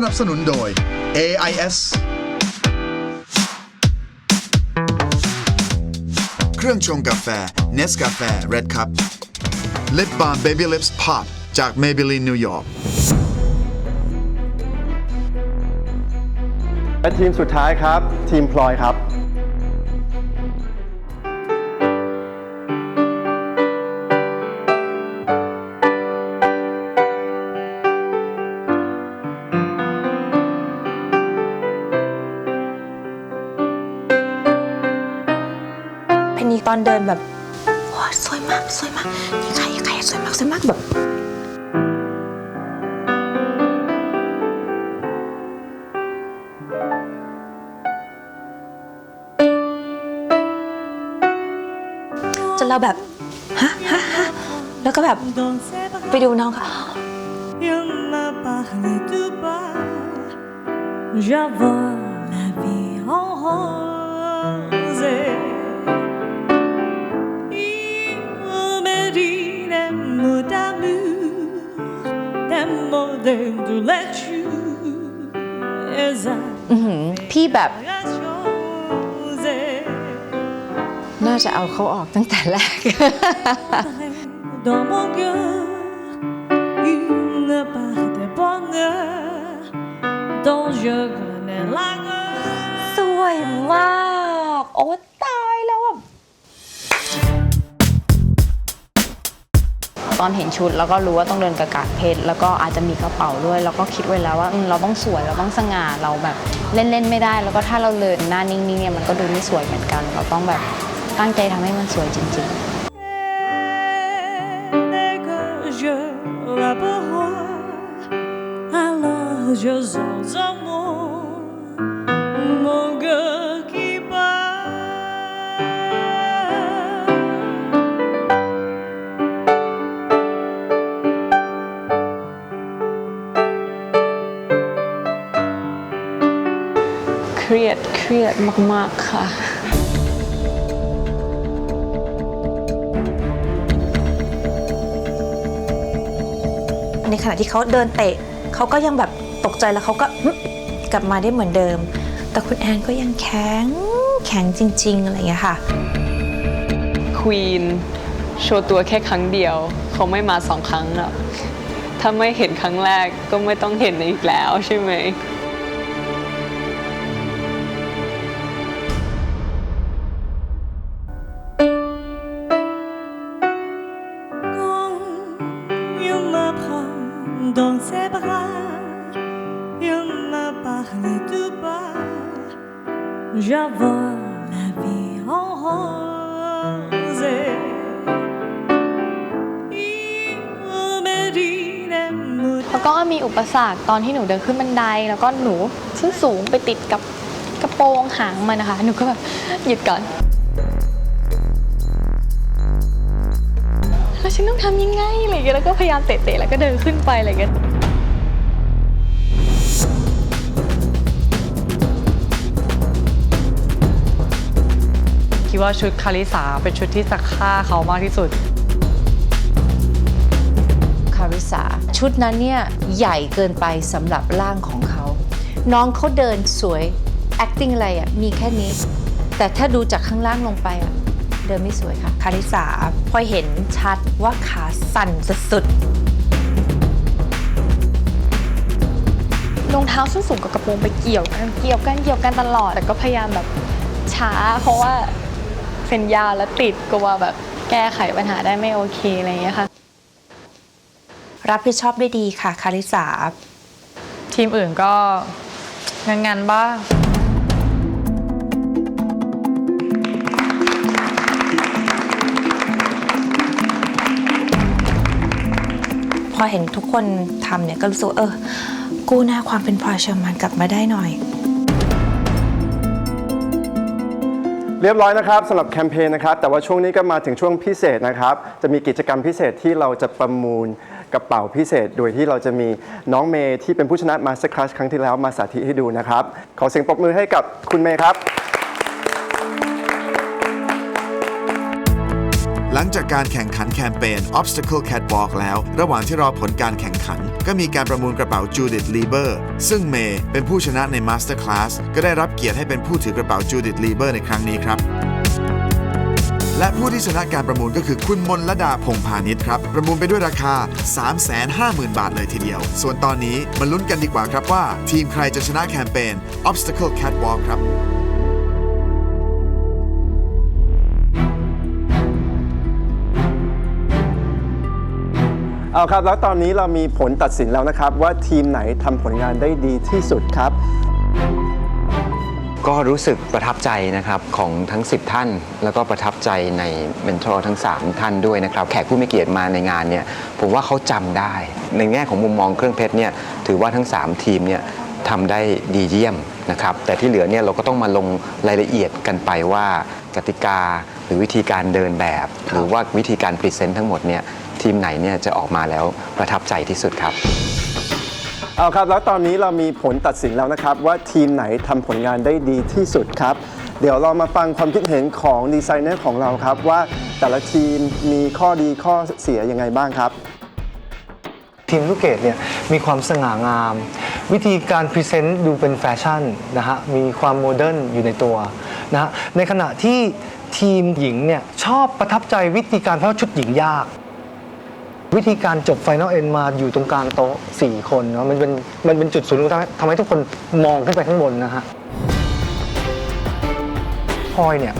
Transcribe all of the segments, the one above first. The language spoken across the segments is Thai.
สนับสนุนโดย AIS เครื่องชงกาแฟ Nescafe Red Cup Lip Balm Baby Lips Pop จาก Maybelline New York และทีมสุดท้ายครับ ทีมพลอยครับ ตอนเดินแบบโอ้สวยมากสวยมากนี่ใครใครสวยมากสวยมากแบบจนเราแบบฮะฮะฮะแล้วก็แบบไปดูน้องค่ะ Il แบบ น่าจะเอาเขาออกตั้งแต่แรก สวยมาก โอ้ ตอนเห็นชุด แล้วก็รู้ว่าต้องเดินกระกาดเพชรแล้วก็อาจจะมีกระเป๋าด้วย แล้วก็คิดไว้แล้วว่าเราต้องสวยเราต้องสง่าเราแบบเล่นๆไม่ได้ แล้วก็ถ้าเราเดินหน้านิ่งๆเนี่ยมันก็ดูไม่สวยเหมือนกัน เราต้องแบบตั้งใจทำให้มันสวยจริง ๆ je la vois, alors je เครียดเครียดมาก ๆ ค่ะ ในขณะที่เขาเดินเตะเขาก็ยังแบบตกใจแล้วเขาก็หึกลับมาได้เหมือนเดิม แต่คุณแอนก็ยังแข็งแข็งจริง ๆ อะไรอย่างเงี้ยค่ะควีนโชว์ตัวแค่ครั้งเดียว เขาไม่มาสองครั้งหรอกถ้าไม่เห็นครั้งแรกก็ไม่ต้องเห็นอีกแล้วใช่ไหม vole la vie en rose. Il me dit des mots แล้วก็มีอุปสรรคตอนที่หนูเดินขึ้นบันได แล้วก็หนูขึ้นสูงไปติดกับกระโปรงหางมันนะคะ หนูก็แบบหยุดก่อน แล้วฉันต้องทำยังไงอะไรอย่างเงี้ยแล้วก็พยายามเตะๆแล้วก็เดินขึ้นไปอะไรอย่างเงี้ย คิดว่าชุดคาริสาเป็นชุดที่จะฆ่าเขามากที่สุด คาริสาชุดนั้นเนี่ยใหญ่เกินไปสำหรับร่างของเขา น้องเขาเดินสวย acting อะไรอะ่ะมีแค่นี้ แต่ถ้าดูจากข้างล่างลงไปอะ่ะเดินไม่สวยค่ะ คาริสาพอเห็นชัดว่าขาสั่นสุดรองเท้าส้นสูงกับกระโปรงไปเกี่ยวกันเกี่ยวกันเกี่ยวกันตลอด แต่ก็พยายามแบบช้า เพราะว่า เส้นยาวแล้วติดกลัวแบบแก้ไขปัญหาได้ไม่โอเคอะไรอย่างเงี้ยค่ะๆรับผิดชอบได้ดีค่ะคาริสาทีมอื่นก็งานงานๆบ้างพอเห็นทุกคนทำเนี่ยก็รู้สึกว่าเออ กู้หน้าความเป็นพลอยเชอร์มานกลับมาได้หน่อย เรียบร้อยนะครับสำหรับแคมเปญนะครับแต่ว่าช่วงนี้ก็มาถึงช่วงพิเศษนะครับ จะมีกิจกรรมพิเศษที่เราจะประมูลกระเป๋าพิเศษ โดยที่เราจะมีน้องเมย์ที่เป็นผู้ชนะมาสเตอร์คลาสครั้งที่แล้วมาสาธิตให้ดูนะครับ ขอเสียงปรบมือให้กับคุณเมย์ครับ หลังจากการแข่งขันแคมเปญ Obstacle Catwalk แล้ว ระหว่างที่รอผลการแข่งขัน ก็มีการประมูลกระเป๋า Judith Lieber ซึ่งเมย์เป็นผู้ชนะใน Master Class ก็ได้รับเกียรติให้เป็นผู้ถือกระเป๋า Judith Lieber ในครั้งนี้ครับและผู้ที่ชนะการประมูลก็คือคุณมนลดาพงพาณิชย์ครับ ประมูลไปด้วยราคา 350,000 บาทเลยทีเดียว ส่วนตอนนี้มาลุ้นกันดีกว่าครับว่า ทีมใครจะชนะแคมเปญ Obstacle Catwalk ครับ เอาครับ แล้วตอนนี้เรามีผลตัดสินแล้วนะครับ ว่าทีมไหนทำผลงานได้ดีที่สุดครับ ก็รู้สึกประทับใจนะครับของทั้ง 10 ท่าน แล้วก็ประทับใจในเมนทอร์ทั้ง 3 ท่านด้วยนะครับ แขกผู้มีเกียรติมาในงานเนี่ยผมว่าเขาจำได้ ในแง่ของมุมมองเครื่องเพชรเนี่ยถือว่าทั้ง 3 ทีมเนี่ยทำได้ดีเยี่ยมนะครับ แต่ที่เหลือเนี่ยเราก็ต้องมาลงรายละเอียดกันไปว่ากติกาหรือวิธีการเดินแบบ หรือว่าวิธีการพรีเซนต์ทั้งหมดเนี่ย ทีมไหนเนี่ยจะออกมาแล้วประทับใจที่สุดครับ เอาครับ แล้วตอนนี้เรามีผลตัดสินแล้วนะครับ ว่าทีมไหนทำผลงานได้ดีที่สุดครับ เดี๋ยวเรามาฟังความคิดเห็นของดีไซเนอร์ของเราครับ ว่าแต่ละทีมมีข้อดีข้อเสียยังไงบ้างครับ ทีมลูกเกดเนี่ยมีความสง่างาม วิธีการพรีเซนต์ดูเป็นแฟชั่นนะฮะมีความโมเดิร์นอยู่ในตัวนะฮะในขณะที่ทีมหญิงเนี่ยชอบประทับใจวิธีการเพราะชุดหญิงยาก วิธีการจบไฟนอลเอ็นมาอยู่ตรงกลางโต๊ะ 4 คนเนาะมันเป็นมันเป็นจุดศูนย์รวมทำให้ทำให้ทุกคนมองขึ้นไปข้างบนนะฮะพลอยเนี่ย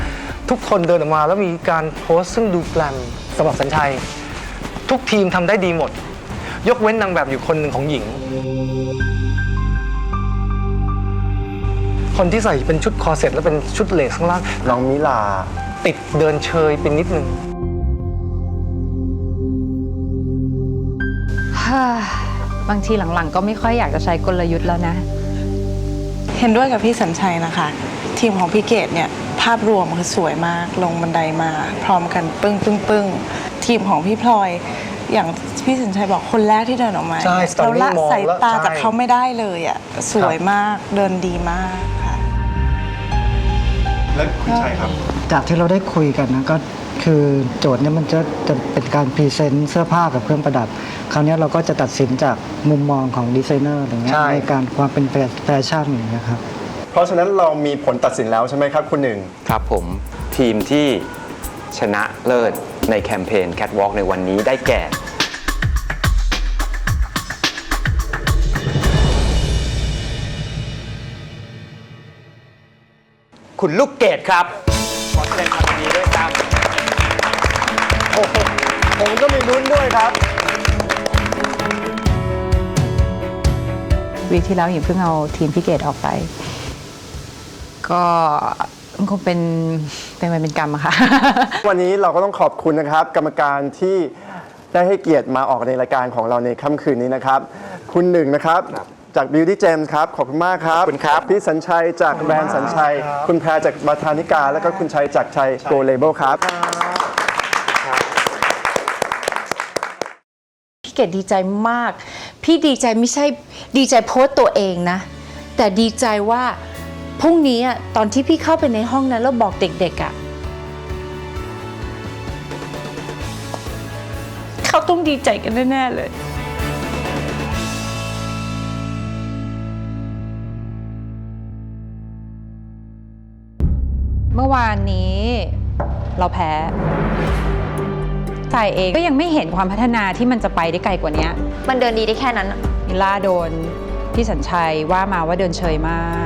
ทุกคนเดินออกมาแล้วมีการโพสต์ซึ่งดูแกลมสำหรับสัญชัย ทุกทีมทำได้ดีหมด ยกเว้นนางแบบอยู่คนหนึ่งของหญิง คนที่ใส่เป็นชุดคอร์เซ็ตแล้วเป็นชุดเลสข้างล่างน้องมิลา ติดเดินเชยเป็นนิดนึง บางทีหลังๆ ก็ไม่ค่อยอยากจะใช้กลยุทธ์แล้วนะ เห็นด้วยกับพี่สัญชัยนะคะ ทีมของพี่เกดเนี่ย ภาพรวมคือสวยมาก ลงบันไดมา พร้อมกันปึ้งปึ้งปึ้งทีมของพี่พลอย อย่างพี่สัญชัยบอกคนแรกที่เดินออกมาใช่เนี่ย Stunning เราละมองสายแล้วตาใช่ จากเขาไม่ได้เลยอะสวยมากเดินดีมากค่ะ และคุณชัยครับ จากที่เราได้คุยกันนะก็ คือโจทย์เนี่ยมันจะจะเป็นการพรีเซนต์เสื้อผ้ากับเครื่องประดับ คราวเนี้ยเราก็จะตัดสินจากมุมมองของดีไซเนอร์อะไรเงี้ยใช่ ในการความเป็นแฟชั่นอย่างเงี้ยครับ เพราะฉะนั้นเรามีผลตัดสินแล้วใช่ไหมครับคุณหนึ่ง ครับผมทีมที่ชนะเลิศในแคมเปญ Catwalk ในวันนี้ได้แก่ คุณลูกเกดครับ ขอแสดงความยินดีด้วยครับโอ้โห ผมก็มีลุ้นด้วยครับ วีคที่แล้วหญิงเพิ่งเอาทีมพี่เกดออกไป ก็มันคงเป็นเป็นเวรเป็นกรรมอะค่ะ วันนี้เราก็ต้องขอบคุณนะครับ กรรมการที่ได้ให้เกียรติมาออกในรายการของเราในค่ำคืนนี้นะครับ คุณหนึ่งนะครับ จาก Beauty James ครับ ขอบคุณมากครับ ขอบคุณครับ พี่สัญชัยจากแบรนด์สัญชัย คุณแพรจากบาทานิกา แล้วก็คุณชัยจากชัยโกเลเบลครับ เกดดีใจมาก พี่ดีใจไม่ใช่ดีใจโพสต์ตัวเองนะ แต่ดีใจว่าพรุ่งนี้ตอนที่พี่เข้าไปในห้องนั้นแล้วบอกเด็กๆอะ่ะเขาต้องดีใจกันแน่ๆเลยเมื่อวานนี้เราแพ้ จ่ายเองก็ยังไม่เห็นความพัฒนาที่มันจะไปได้ไกลกว่านี้มันเดินดีได้แค่นั้นมิลล่าโดนพี่สัญชัยว่ามาว่าเดินเฉยมาก